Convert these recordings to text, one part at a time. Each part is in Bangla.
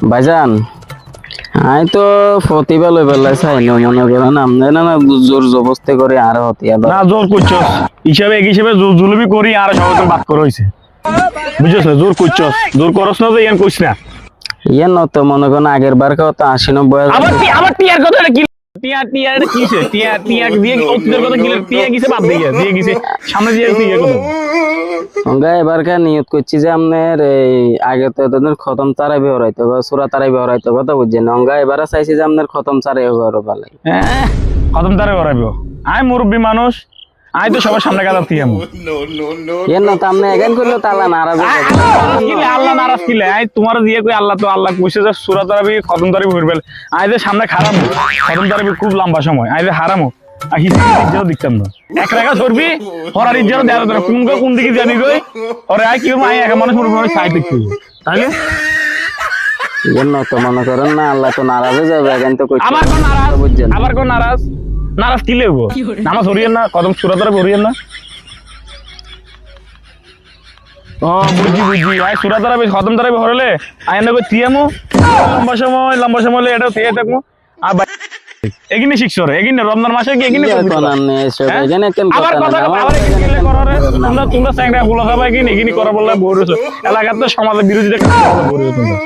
ভাইজান আই তো প্রতিভা লই বেলা চাই না মনে করেন আমনে না না জোর জবস্তে করে আর হতিয়া না জোর করছস হিসাবে এক হিসাবে জোর জুলুমি করি আর সবাই তো বাদ করে হইছে। বুঝছস না জোর করছস জোর করস না তো ইয়ান কইছ না। ইয়ান তো মনে করেন আগের বার কত আশি নব্বই আবার কি আবার টিয়ার কথা কি টিয়া টিয়া এটা কিসে টিয়া টিয়া দিয়ে অতীতের কথা কি টিয়া গিছে বাদ দিয়ে দিয়ে গিছে। সামনে দিয়ে কথা কা নিয়ত করছি যে আপনার এই আগে তো এতদিন খতম তারাই বেহরাইতো বা সুরা তারাই বেহরাইতো কথা বুঝছেন অঙ্গা এবারে চাইছি যে আপনার খতম তারাই হ্যাঁ খতম তারে করাইব আই মুরব্বী মানুষ আই তো সবার সামনে গাদা তিয়াম ইয়ে ন তো আপনি এখান করলে তালা নারাজ। কিলে নারাজ আই তোমার দিয়ে কই আল্লাহ তো আল্লাহ কইছে যে সূরা তারাবি খতম তারাবি হইবেল আই যে সামনে খারাপ খতম তারাবি খুব লম্বা সময়। আই যে হারামো না। এক রেখা ধরবি হরার দেওয়া কোন কোন দিকে জানি ওরে আই কি আই এক মানুষ সাইড দেখতে তাহলে? ন তো মনে করেন না আল্লাহ তো নারাজ হয়ে যাবে এখান তো আবার কোন নারাজ? আবার কোন নারাজ? নারাজ কি লেগো? নামাজ হরিয়েন না কদম সূরা তারাবি হরিয়েন না। বুঝি বুঝি আই সূরা তারাবি খতম তারাবি হরলে। আই না তিয়ামু লম্বা সময় লম্বা সময় এটা দিয়ে থাকমু আর এগিনে শিখছো রে এগিনে রমজান মাসে কি এগিনে হ্যাঁ? এখানে কেন আবার কথা আবার এগিনে কেন করো রে। তোমরা তোমরা স্যাংরা গুলো খাবা কি এগিনি করা বললে বই রয়েছে এলাকাতে সমাজের রয়েছে তোমরা।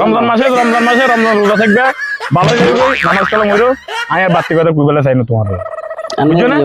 রমজান মাসে রমজান মাসে রমজান রোজা থাকবে। ভালো যাবে নামাজ কালাম হইরো আর বাড়তি কথা কইবেলা চাই না তোমার বুঝছ না?